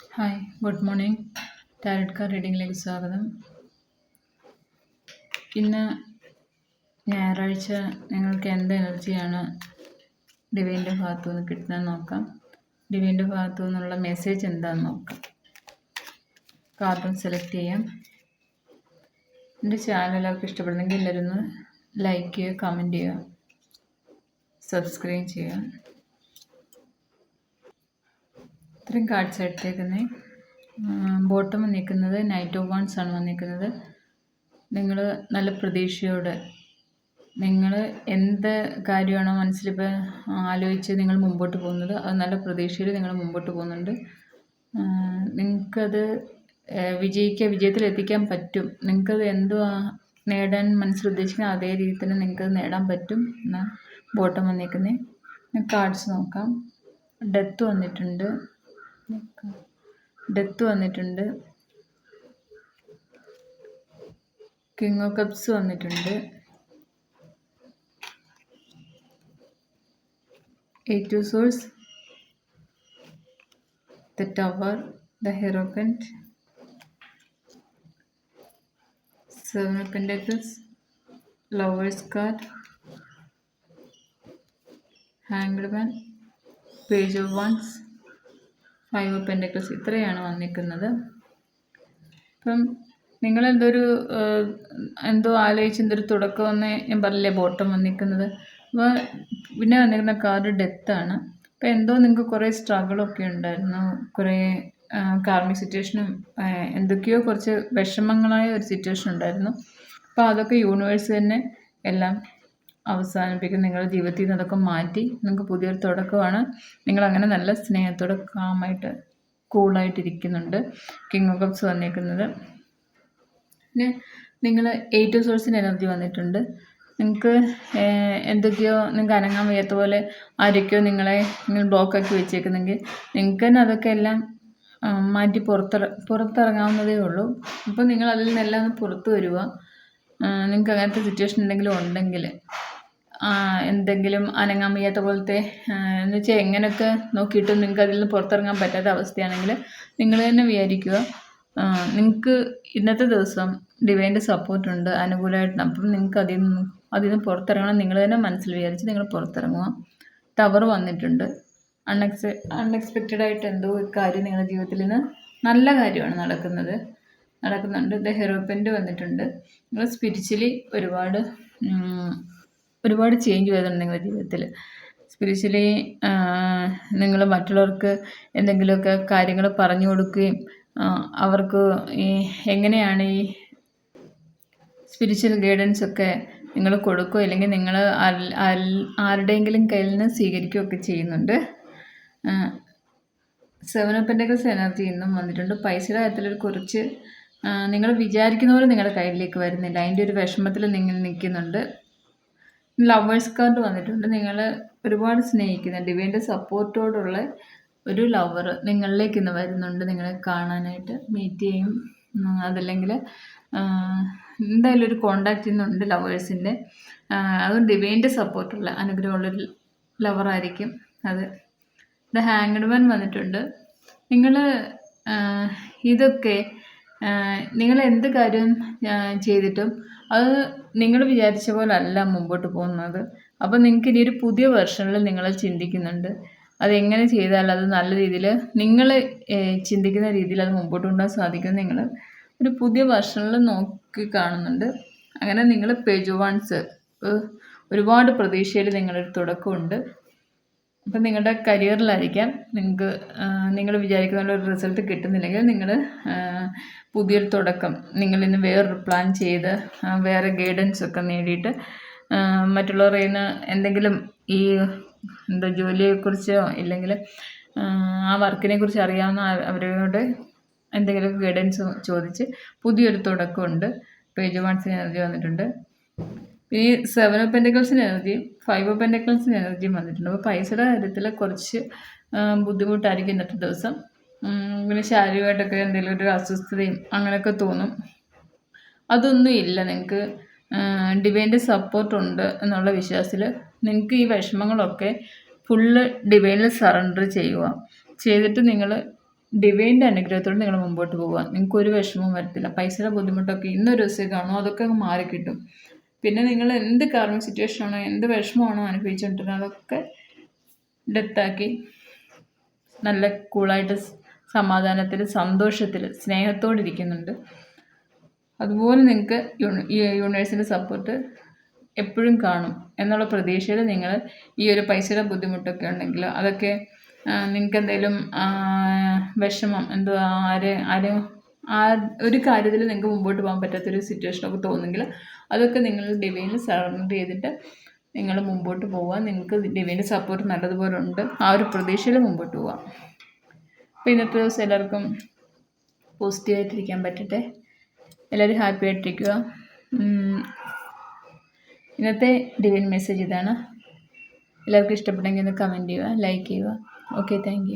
Hi good morning tarot card റീഡിങ്ങിലേക്ക് സ്വാഗതം. ഇന്ന് ഞായറാഴ്ച നിങ്ങൾക്ക് എന്ത് എനർജിയാണ് ഡിവൈന്റെ ഭാഗത്തു നിന്ന് കിട്ടുന്നത് നോക്കാം. ഡിവൈന്റെ ഭാഗത്തു നിന്നുള്ള മെസ്സേജ് എന്താണെന്ന് നോക്കാം കാർട്ടൂൺ സെലക്ട് ചെയ്യാം. എന്റെ ചാനൽ എല്ലാവർക്കും ഇഷ്ടപ്പെടുന്നെങ്കിൽ എല്ലാവരും ഒന്ന് ലൈക്ക് ചെയ്യുക കമന്റ് ചെയ്യുക സബ്സ്ക്രൈബ് ചെയ്യുക. ഇത്രയും കാർഡ്സ് എടുത്തേക്കുന്നത് ബോട്ടം വന്നിരിക്കുന്നത് നൈറ്റ് ഓഫ് വൺസ് ആണ് വന്നിരിക്കുന്നത്. നിങ്ങൾ നല്ല പ്രതീക്ഷയോടെ നിങ്ങൾ എന്ത് കാര്യമാണോ മനസ്സിലിപ്പോൾ ആലോചിച്ച് നിങ്ങൾ മുമ്പോട്ട് പോകുന്നത് അത് നല്ല പ്രതീക്ഷയിൽ നിങ്ങൾ മുമ്പോട്ട് പോകുന്നുണ്ട്. നിങ്ങൾക്കത് വിജയിക്കുക വിജയത്തിലെത്തിക്കാൻ പറ്റും. നിങ്ങൾക്കത് എന്തുവാ നേടാൻ മനസ്സിൽ ഉദ്ദേശിക്കുന്ന അതേ രീതിയിൽ തന്നെ നിങ്ങൾക്കത് നേടാൻ പറ്റും എന്നാൽ ബോട്ടം വന്നിരിക്കുന്നത് കാർഡ്സ് നോക്കാം. ഡെത്ത് വന്നിട്ടുണ്ട്. ഡെത്ത് വന്നിട്ടുണ്ട്. കിങ് ഓഫ് കപ്സ് വന്നിട്ടുണ്ട്. Eight swords. The tower the hierophant seven of lovers card. Hanged man. Page of wands. Five of ഇത്രയാണ് വന്നിരിക്കുന്നത്. അപ്പം നിങ്ങൾ ഒരു എന്തോ ആലോചിച്ച് എന്തൊരു തുടക്കമെന്ന് ഞാൻ പറഞ്ഞില്ലേ ബോട്ടം വന്നിരിക്കുന്നത്. അപ്പോൾ പിന്നെ വന്നിരിക്കുന്ന കാർഡ് ഡെത്താണ്. അപ്പോൾ എന്തോ നിങ്ങൾക്ക് കുറേ സ്ട്രഗിളൊക്കെ ഉണ്ടായിരുന്നു. കുറേ കാർമിക് സിറ്റുവേഷനും എന്തൊക്കെയോ കുറച്ച് വിഷമങ്ങളായ ഒരു സിറ്റുവേഷൻ ഉണ്ടായിരുന്നു. അപ്പോൾ അതൊക്കെ യൂണിവേഴ്സ് തന്നെ എല്ലാം അവസാനിപ്പിക്കും. നിങ്ങളുടെ ജീവിതത്തിൽ നിന്നതൊക്കെ മാറ്റി നിങ്ങൾക്ക് പുതിയൊരു തുടക്കമാണ്. നിങ്ങളങ്ങനെ നല്ല സ്നേഹത്തോടെ കാമായിട്ട് കൂളായിട്ടിരിക്കുന്നുണ്ട്. കിങ് ഓഫ് കപ്സ് വന്നേക്കുന്നത്. പിന്നെ നിങ്ങൾ എയ്റ്റ് സോഴ്സിന് എനർജി വന്നിട്ടുണ്ട്. നിങ്ങൾക്ക് എന്തൊക്കെയോ നിങ്ങൾക്ക് അനങ്ങാൻ വയ്യാത്ത പോലെ ആരൊക്കെയോ നിങ്ങളെ നിങ്ങൾ ബ്ലോക്കാക്കി വെച്ചേക്കുന്നെങ്കിൽ നിങ്ങൾക്ക് തന്നെ അതൊക്കെ എല്ലാം മാറ്റി പുറത്തിറ പുറത്തിറങ്ങാവുന്നതേ ഉള്ളൂ. അപ്പോൾ നിങ്ങൾ അതിൽ നിന്നെല്ലാം പുറത്ത് വരിക നിങ്ങൾക്ക് അങ്ങനത്തെ സിറ്റുവേഷൻ എന്തെങ്കിലും ഉണ്ടെങ്കിൽ എന്തെങ്കിലും അനങ്ങാൻ വയ്യാത്ത പോലത്തെ എന്ന് വെച്ചാൽ എങ്ങനെയൊക്കെ നോക്കിയിട്ടും നിങ്ങൾക്ക് അതിൽ നിന്ന് പുറത്തിറങ്ങാൻ പറ്റാത്ത അവസ്ഥയാണെങ്കിൽ നിങ്ങൾ തന്നെ വിചാരിക്കുക. നിങ്ങൾക്ക് ഇന്നത്തെ ദിവസം ഡിവൈന്റെ സപ്പോർട്ടുണ്ട് അനുകൂലമായിട്ടുണ്ട്. അപ്പം നിങ്ങൾക്ക് അതിൽ നിന്ന് അതിൽ നിന്ന് പുറത്തിറങ്ങണം നിങ്ങൾ തന്നെ മനസ്സിൽ വിചാരിച്ച് നിങ്ങൾ പുറത്തിറങ്ങുക. ടവർ വന്നിട്ടുണ്ട്. അൺഎക്സ് അൺഎക്സ്പെക്റ്റഡ് ആയിട്ട് എന്തോ ഒരു കാര്യം നിങ്ങളുടെ ജീവിതത്തിൽ നിന്ന് നല്ല കാര്യമാണ് നടക്കുന്നത്. നടക്കുന്നുണ്ട്. ദ ഹെറോപ്പന്റ് വന്നിട്ടുണ്ട്. നിങ്ങൾ സ്പിരിച്വലി ഒരുപാട് ഒരുപാട് ചേഞ്ച് വരുന്നുണ്ട് നിങ്ങളുടെ ജീവിതത്തിൽ. സ്പിരിച്വലി നിങ്ങൾ മറ്റുള്ളവർക്ക് എന്തെങ്കിലുമൊക്കെ കാര്യങ്ങൾ പറഞ്ഞു കൊടുക്കുകയും അവർക്ക് ഈ എങ്ങനെയാണ് ഈ സ്പിരിച്വൽ ഗൈഡൻസ് ഒക്കെ നിങ്ങൾ കൊടുക്കുകയോ അല്ലെങ്കിൽ നിങ്ങൾ ആരുടെയെങ്കിലും കയ്യിൽ നിന്ന് സ്വീകരിക്കുകയൊക്കെ ചെയ്യുന്നുണ്ട്. സെവൻ ഓഫ് പെന്റക്കിൾസ് എനർജി ഇന്നും വന്നിട്ടുണ്ട്. പൈസയുടെ കാര്യത്തിൽ കുറച്ച് നിങ്ങൾ വിചാരിക്കുന്ന പോലെ നിങ്ങളുടെ കയ്യിലേക്ക് വരുന്നില്ല. അതിന്റെ ഒരു വിഷമത്തിൽ നിങ്ങൾ നിൽക്കുന്നുണ്ട്. ലവേഴ്സ് കാർഡ് വന്നിട്ടുണ്ട്. നിങ്ങൾ ഒരുപാട് സ്നേഹിക്കുന്ന. ഡിവൈന്റെ സപ്പോർട്ടോടുള്ള ഒരു ലവർ നിങ്ങളിലേക്ക് ഇന്ന് വരുന്നുണ്ട്. നിങ്ങളെ കാണാനായിട്ട് മീറ്റ് ചെയ്യും. അതല്ലെങ്കിൽ എന്തായാലും ഒരു കോണ്ടാക്റ്റ് ചെയ്യുന്നുണ്ട് ലവേഴ്സിന്റെ അതും ഡിവൈന്റെ സപ്പോർട്ടുള്ള അനുഗ്രഹമുള്ളൊരു ലവറായിരിക്കും അത്. ദ ഹാങ്ഡ് വൺ വന്നിട്ടുണ്ട്. നിങ്ങൾ ഇതൊക്കെ നിങ്ങൾ എന്ത് കാര്യം ചെയ്തിട്ടും അത് നിങ്ങൾ വിചാരിച്ച പോലെ അല്ല മുമ്പോട്ട് പോകുന്നത്. അപ്പോൾ നിങ്ങൾക്ക് ഇനി ഒരു പുതിയ വെർഷനിൽ നിങ്ങൾ ചിന്തിക്കുന്നുണ്ട്. അതെങ്ങനെ ചെയ്താൽ അത് നല്ല രീതിയിൽ നിങ്ങൾ ചിന്തിക്കുന്ന രീതിയിൽ അത് മുമ്പോട്ട് കൊണ്ടുപോകാൻ സാധിക്കും നിങ്ങൾ ഒരു പുതിയ വെർഷനിൽ നോക്കി കാണുന്നുണ്ട്. അങ്ങനെ നിങ്ങൾ പേജ് വൺസ് ഒരുപാട് പ്രതീക്ഷയിൽ നിങ്ങളൊരു തുടക്കമുണ്ട്. അപ്പം നിങ്ങളുടെ കരിയറിലായിരിക്കാം. നിങ്ങൾക്ക് നിങ്ങൾ വിചാരിക്കുന്ന ഒരു റിസൾട്ട് കിട്ടുന്നില്ലെങ്കിൽ നിങ്ങൾ പുതിയൊരു തുടക്കം നിങ്ങൾ ഇന്ന് വേറൊരു പ്ലാൻ ചെയ്ത് വേറെ ഗൈഡൻസ് ഒക്കെ നേടിയിട്ട് മറ്റുള്ളവരുടെ നിന്ന് എന്തെങ്കിലും ഈ എന്താ ജോലിയെക്കുറിച്ചോ ഇല്ലെങ്കിൽ ആ വർക്കിനെ കുറിച്ച് അറിയാവുന്ന അവരോട് എന്തെങ്കിലും ഗൈഡൻസ് ചോദിച്ച് പുതിയൊരു തുടക്കമുണ്ട്. പേജ് വൺസിന് എനർജി വന്നിട്ടുണ്ട്. ഈ സെവൻ ഓഫ് പെൻഡക്കിൾസിന് എനർജിയും ഫൈവ് ഓഫ് പെൻഡക്കിൾസിന് എനർജിയും വന്നിട്ടുണ്ട്. അപ്പോൾ പൈസയുടെ കാര്യത്തിൽ കുറച്ച് ബുദ്ധിമുട്ടായിരിക്കും ഇന്നത്തെ ദിവസം. പിന്നെ ശാരീരികമായിട്ടൊക്കെ എന്തെങ്കിലും ഒരു അസ്വസ്ഥതയും അങ്ങനെയൊക്കെ തോന്നും. അതൊന്നും ഇല്ല. നിങ്ങൾക്ക് ഡിവൈന്റെ സപ്പോർട്ടുണ്ട് എന്നുള്ള വിശ്വാസത്തിൽ നിങ്ങൾക്ക് ഈ വിഷമങ്ങളൊക്കെ ഫുള്ള് ഡിവൈനിൽ സറണ്ടർ ചെയ്യുക. ചെയ്തിട്ട് നിങ്ങൾ ഡിവൈന്റെ അനുഗ്രഹത്തോടെ നിങ്ങൾ മുമ്പോട്ട് പോകുക നിങ്ങൾക്ക് ഒരു വിഷമവും വരത്തില്ല. പൈസയുടെ ബുദ്ധിമുട്ടൊക്കെ ഇന്നൊരു ദിവസം കാണുമോ അതൊക്കെ മാറി മാറിക്കിട്ടും. പിന്നെ നിങ്ങൾ എന്ത് കാരണം സിറ്റുവേഷനാണോ എന്ത് വിഷമമാണോ അനുഭവിച്ചുകൊണ്ടിരുന്നത് അതൊക്കെ ഡെത്താക്കി നല്ല കൂളായിട്ട് സമാധാനത്തിൽ സന്തോഷത്തിൽ സ്നേഹത്തോടെ ഇരിക്കുന്നുണ്ട്. അതുപോലെ നിങ്ങൾക്ക് യൂണിവേഴ്സിന്റെ സപ്പോർട്ട് എപ്പോഴും കാണും എന്നുള്ള പ്രതീക്ഷയിൽ നിങ്ങൾ ഈ ഒരു പൈസയുടെ ബുദ്ധിമുട്ടൊക്കെ ഉണ്ടെങ്കിൽ അതൊക്കെ നിങ്ങൾക്ക് എന്തെങ്കിലും വിഷമം എന്തോ ആരെ ആരും ആ ഒരു കാര്യത്തിൽ നിങ്ങൾക്ക് മുമ്പോട്ട് പോകാൻ പറ്റാത്തൊരു സിറ്റുവേഷനൊക്കെ തോന്നുമെങ്കിൽ അതൊക്കെ നിങ്ങൾ ഡിവൈനിൽ സറണ്ടർ ചെയ്തിട്ട് നിങ്ങൾ മുമ്പോട്ട് പോവുക. നിങ്ങൾക്ക് ഡിവൈന്റെ സപ്പോർട്ട് നല്ലതുപോലെ ഉണ്ട്. ആ ഒരു പ്രതീക്ഷയിൽ മുമ്പോട്ട് പോവാം അപ്പോൾ ഇന്നത്തെ ദിവസം എല്ലാവർക്കും പോസിറ്റീവായിട്ടിരിക്കാൻ പറ്റട്ടെ. എല്ലാവരും ഹാപ്പി ആയിട്ടിരിക്കുക. ഇന്നത്തെ ഡിവൈൻ മെസ്സേജ് ഇതാണ്. എല്ലാവർക്കും ഇഷ്ടപ്പെട്ടെങ്കിൽ ഒന്ന് കമന്റ് ചെയ്യുക ലൈക്ക് ചെയ്യുക. Okay thank